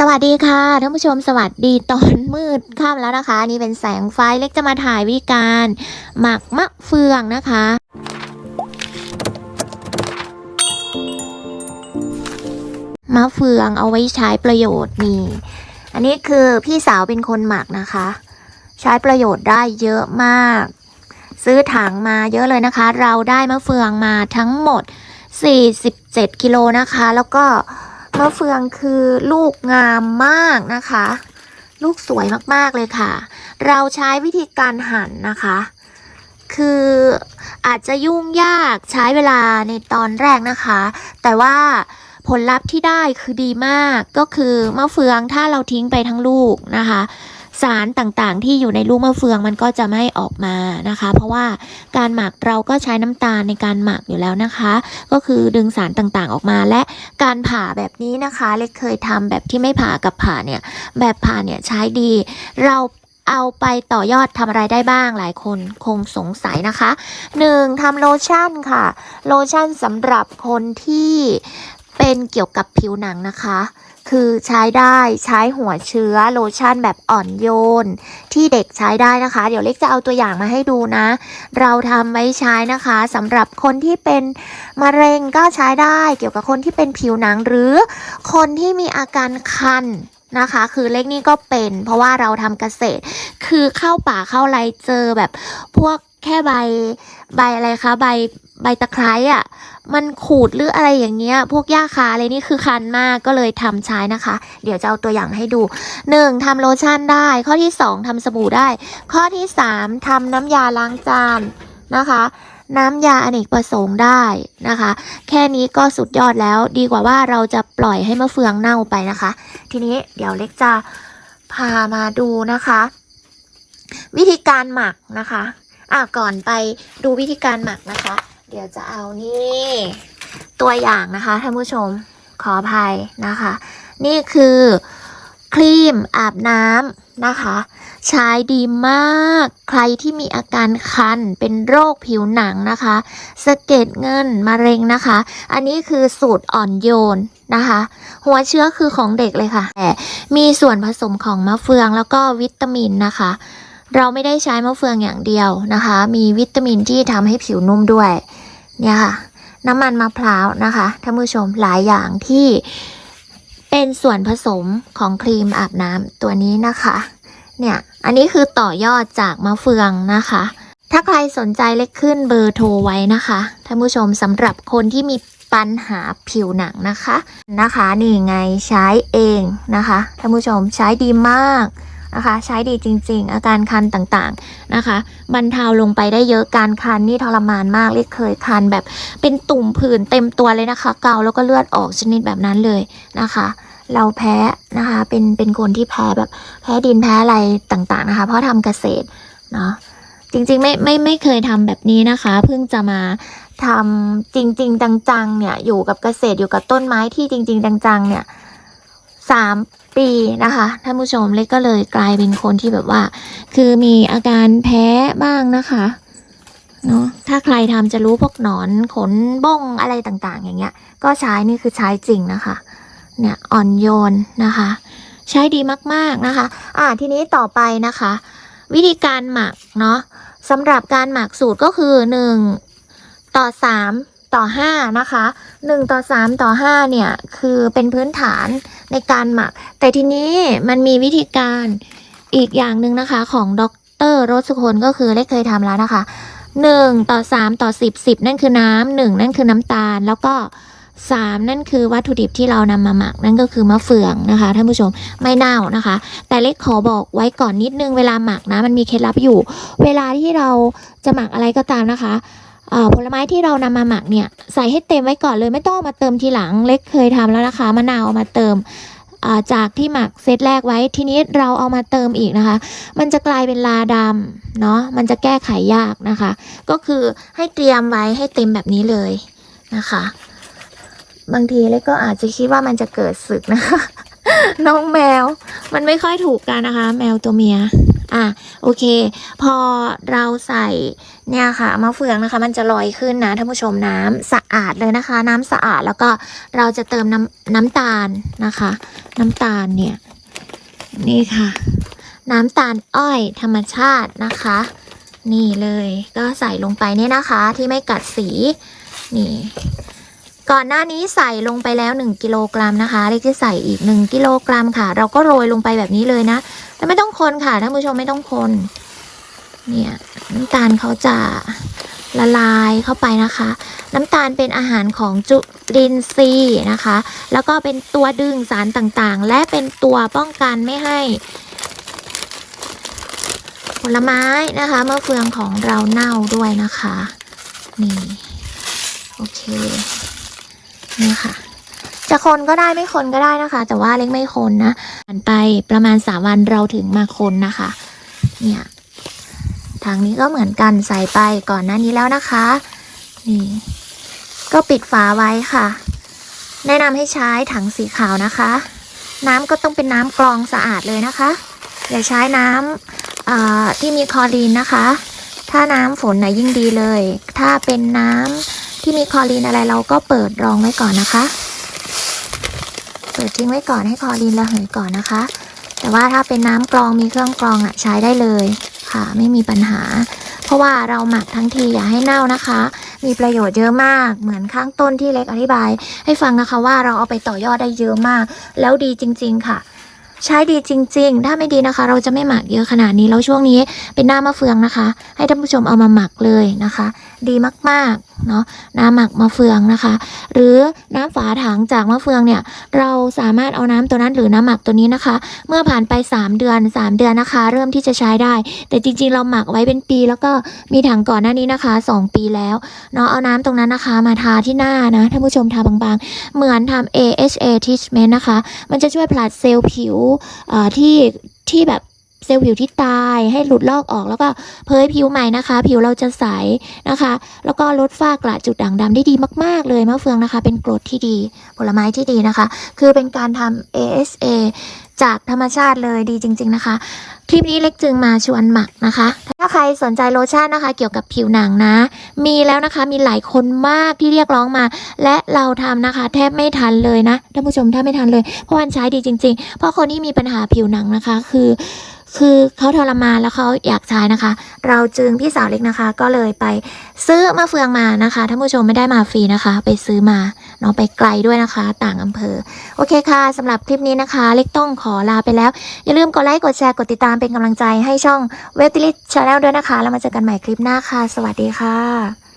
สวัสดีค่ะท่านผู้ชมสวัสดีตอนมืดค่ำแล้วนะคะนนี่เป็นแสงไฟเล็กจะมาถ่ายวิธีการหมักมะเฟืองนะคะ มะเฟืองเอาไว้ใช้ประโยชน์นี่ อันนี้คือพี่สาวเป็นคนหมักนะคะ ใช้ประโยชน์ได้เยอะมาก ซื้อถังมาเยอะเลยนะคะ เราได้มะเฟืองมาทั้งหมด 47 กิโลนะคะ แล้วก็ มะเฟืองคือลูกงามมากนะคะ ลูกสวยมากๆเลยค่ะ เราใช้วิธีการหั่นนะคะ คืออาจจะยุ่งยากใช้เวลาในตอนแรกนะคะ แต่ว่าผลลัพธ์ที่ได้คือดีมากก็คือมะเฟืองถ้าเราทิ้งไปทั้งลูกนะคะ สารต่างๆ ที่อยู่ในลูกมะเฟืองมันก็จะไม่ออกมานะคะ เพราะว่าการหมักเราก็ใช้น้ำตาลในการหมักอยู่แล้วนะคะ ก็คือดึงสารต่างๆออกมาและการผ่าแบบนี้นะคะ เล็กเคยทำแบบที่ไม่ผ่ากับผ่าเนี่ยแบบผ่าเนี่ยใช้ดี เราเอาไปต่อยอดทำอะไรได้บ้างหลายคนคงสงสัยนะคะ 1. ทำโลชั่นค่ะ โลชั่นสำหรับคนที่ เป็นเกี่ยวกับผิวหนังนะคะ คือใช้ได้ใช้หัวเชื้อโลชั่นแบบอ่อนโยน ที่เด็กใช้ได้นะคะ เดี๋ยวเล็กจะเอาตัวอย่างมาให้ดูนะ เราทำไว้ใช้นะคะสำหรับคนที่เป็นมะเร็งก็ใช้ได้ เกี่ยวกับคนที่เป็นผิวหนังหรือคนที่มีอาการคันนะคะ คือเล็กนี่ก็เป็น เพราะว่าเราทำเกษตร คือเข้าป่าเข้าไรเจอแบบพวก แค่ใบใบอะไรคะ ใบใบตะไคร้อะ่ะมันขูดหรืออะไรอย่างเงี้ย พวกหญ้าคาอะไรนี่คือคันมากก็เลยทำใช้นะคะ เดี๋ยวจะเอาตัวอย่างให้ดู 1. ทำโลชั่นได้ ข้อที่ 2ทำสบู่ได้ ข้อที่ 3ทำน้ำยาล้างจานนะคะ น้ำยาอเนกประสงค์ได้นะคะ แค่นี้ก็สุดยอดแล้วดีกว่าว่าเราจะปล่อยให้มะเฟืองเน่าไปนะคะ ทีนี้เดี๋ยวเล็กจะพามาดูนะคะ วิธีการหมักนะคะ อะก่อนไปดูวิธีการหมักนะคะ เดี๋ยวจะเอานี่ตัวอย่างนะคะท่านผู้ชมขออภัยนะคะ นี่คือครีมอาบน้ำนะคะ ใช้ดีมาก ใครที่มีอาการคันเป็นโรคผิวหนังนะคะสะเก็ดเงินมะเร็งนะคะ อันนี้คือสูตรอ่อนโยนนะคะ หัวเชื้อคือของเด็กเลยค่ะแต่มีส่วนผสมของมะเฟืองแล้วก็วิตามินนะคะ เราไม่ได้ใช้มะเฟืองอย่างเดียวนะคะ มีวิตามินที่ทำให้ผิวนุ่มด้วย เนี่ยค่ะ น้ำมันมะพร้าวนะคะท่านผู้ชมหลายอย่างที่เป็นส่วนผสมของครีมอาบน้ำตัวนี้นะคะ เนี่ย อันนี้คือต่อยอดจากมะเฟืองนะคะ ถ้าใครสนใจเล็กขึ้นเบอร์โทรไว้นะคะท่านผู้ชมสำหรับคนที่มีปัญหาผิวหนังนะคะ นะคะ นี่ไงใช้เองนะคะท่านผู้ชมใช้ดีมาก นะคะ ใช้ดีจริง ๆ อาการคันต่างๆนะคะบรรเทาลงไปได้เยอะการคันนี่ทรมานมากเล็กเคยคันแบบเป็นตุ่มผื่นเต็มตัวเลยนะคะ เกาแล้วก็เลือดออกชนิดแบบนั้นเลยนะคะเราแพ้นะคะ เป็น เป็นคนที่แพ้แบบ แพ้ดินแพ้อะไรต่างๆนะคะ เพราะทำเกษตรเนาะ จริงๆ ไม่ ไม่ ไม่เคยทำแบบนี้นะคะ เพิ่งจะมาทำจริง ๆ จังๆ เนี่ย อยู่กับเกษตร อยู่กับต้นไม้ที่จริง ๆ จังๆ เนี่ย สามปีนะคะท่านผู้ชมเล็กก็เลยกลายเป็นคนที่แบบว่า คือมีอาการแพ้บ้างนะคะเนาะถ้าใครทำจะรู้พวกหนอนขนบ้องอะไรต่างๆ อย่างเงี้ย ก็ใช้นี่คือใช้จริงนะคะ เนี่ยอ่อนโยนนะคะ ใช้ดีมากๆนะคะ อ่าทีนี้ต่อไปนะคะ วิธีการหมักเนาะสำหรับการหมักสูตรก็คือ 1 ต่อ 3 ต่อ 5 นะคะ 1 ต่อ 3 ต่อ 5 เนี่ย คือเป็นพื้นฐานในการหมัก แต่ทีนี้มันมีวิธีการอีกอย่างหนึ่งนะคะ ของดรโรสคนก็คือเล็กเคยทำแล้วนะคะ 1 ต่อ 3 ต่อ 10 10 นั่นคือน้ำหนึ่งนั่นคือน้ำตาลแล้วก็ 3 นั่นคือวัตถุดิบที่เรานำมาหมัก นั่นก็คือมะเฟืองนะคะท่านผู้ชมไม่เน่านะคะ แต่เล็กขอบอกไว้ก่อนนิดนึงเวลาหมักนะมันมีเคล็ดลับอยู่ เวลาที่เราจะหมักอะไรก็ตามนะคะ ผลไม้ที่เรานำมาหมักเนี่ยใส่ให้เต็มไว้ก่อนเลยไม่ต้องมาเติมทีหลังเล็กเคยทำแล้วนะคะมะนาวเอามาเติมาจากที่หมักเซตแรกไว้ทีนี้เราเอามาเติมอีกนะคะ มันจะกลายเป็นลาดำเนาะมันจะแก้ไขยากนะคะ ก็คือให้เตรียมไว้ให้เต็มแบบนี้เลยนะคะ บางทีเล็กก็อาจจะคิดว่ามันจะเกิดศึกนะคะ น้องแมว มันไม่ค่อยถูกกันนะคะ แมวตัวเมียอะโอเค พอเราใส่ เนี่ยค่ะมะเฟืองนะคะ มันจะลอยขึ้นนะท่านผู้ชมน้ำสะอาดเลยนะคะ น้ำสะอาดแล้วก็เราจะเติมน้ำน้ำตาลนะคะ น้ำตาลเนี่ยนี่ค่ะ น้ำตาลอ้อยธรรมชาตินะคะ นี่เลยก็ใส่ลงไปเนี่ยนะคะที่ไม่กัดสีนี่ก่อนหน้านี้ใส่ลงไปแล้ว 1กิโลกรัมนะคะเล็กจะใส่อีก 1กิโลกรัมค่ะ เราก็โรยลงไปแบบนี้เลยนะแต่ไม่ต้องคนค่ะท่านผู้ชมไม่ต้องคน เนี่ย น้ำตาลเขาจะละลายเข้าไปนะคะ น้ำตาลเป็นอาหารของจุลินทรีย์นะคะ แล้วก็เป็นตัวดึงสารต่างๆ และเป็นตัวป้องกันไม่ให้ ผลไม้นะคะมะเฟืองของเราเน่าด้วยนะคะ นี่ โอเค นี่ค่ะ จะคนก็ได้ไม่คนก็ได้นะคะ แต่ว่าเล็กไม่คนนะผ่านไปประมาณสามวันเราถึงมาคนนะคะ เนี่ยางนี้ก็เหมือนกันใส่ไปก่อนหน้านี้แล้วนะคะ นี่ ก็ปิดฝาไว้ค่ะ แนะนำให้ใช้ถังสีขาวนะคะ น้ำก็ต้องเป็นน้ำกรองสะอาดเลยนะคะ อย่าใช้น้ำเอ่อที่มีคลอรีนนะคะ ถ้าน้ำฝนนะยิ่งดีเลย ถ้าเป็นน้ำที่มีคลอรีนอะไรเราก็เปิดรองไว้ก่อนนะคะ เปิดทิ้งไว้ก่อนให้คลอรีนระเหยก่อนนะคะ แต่ว่าถ้าเป็นน้ำกรองมีเครื่องกรองอะใช้ได้เลย ค่ะ ไม่มีปัญหา เพราะว่าเราหมักทั้งทีอย่าให้เน่านะคะ มีประโยชน์เยอะมากเหมือนข้างต้นที่เล็กอธิบาย ให้ฟังนะคะว่าเราเอาไปต่อยอดได้เยอะมาก แล้วดีจริง ๆ ค่ะ ใช้ดีจริง ๆ ถ้าไม่ดีนะคะ เราจะไม่หมักเยอะขนาดนี้แล้วช่วงนี้เป็นหน้ามะเฟืองนะคะ ให้ท่านผู้ชมเอามาหมักเลยนะคะ ดีมากๆ เนาะน้ำหมักมะเฟืองนะคะ หรือน้ำฝาถังจากมะเฟืองเนี่ยเราสามารถเอาน้ำตัวนั้นหรือน้ำหมักตัวนี้นะคะ เมื่อผ่านไป 3 เดือน 3 เดือนนะคะ เริ่มที่จะใช้ได้ แต่จริงๆ เราหมักไว้เป็นปี แล้วก็มีถังก่อนหน้านี้นะคะ 2 ปีแล้วเนาะเอาน้ำตรงนั้นนะคะ มาทาที่หน้านะท่านผู้ชมทาบางๆ เหมือนทำ AHA treatment นะคะ มันจะช่วยผลัดเซลล์ผิวที่ที่แบบ เซลล์ผิวที่ตายให้หลุดลอกออกแล้วก็เผยผิวใหม่นะคะ ผิวเราจะใสนะคะ แล้วก็ลดฝ้ากระจุดด่างดำได้ดีมาก ๆ เลยมะเฟืองนะคะ เป็นกรดที่ดีผลไม้ที่ดีนะคะ คือเป็นการทำ ASA จากธรรมชาติเลยดีจริง ๆนะคะ คลิปนี้เล็กจึงมาชวนหมักนะคะ ถ้าใครสนใจโลชั่นนะคะ เกี่ยวกับผิวหนังนะ มีแล้วนะคะมีหลายคนมากที่เรียกร้องมา และเราทำนะคะ แทบไม่ทันเลยนะท่านผู้ชมแทบไม่ทันเลยเพราะมันใช้ดีจริง ๆ เพราะคนที่มีปัญหาผิวหนังนะคะ คือ คือเขาทรมานแล้วเขาอยากใช้นะคะ เราจึงพี่สาวเล็กนะคะ ก็เลยไปซื้อมะเฟืองมานะคะท่านผู้ชมไม่ได้มาฟรีนะคะ ไปซื้อมาเนาะไปไกลด้วยนะคะ ต่างอำเภอ โอเคค่ะสำหรับคลิปนี้นะคะ เล็กต้องขอลาไปแล้ว อย่าลืมกดไลค์กดแชร์กดติดตามเป็นกำลังใจให้ช่องเวติลิชชาแนลด้วยนะคะ แล้วมาเจอกันใหม่คลิปหน้าค่ะ สวัสดีค่ะ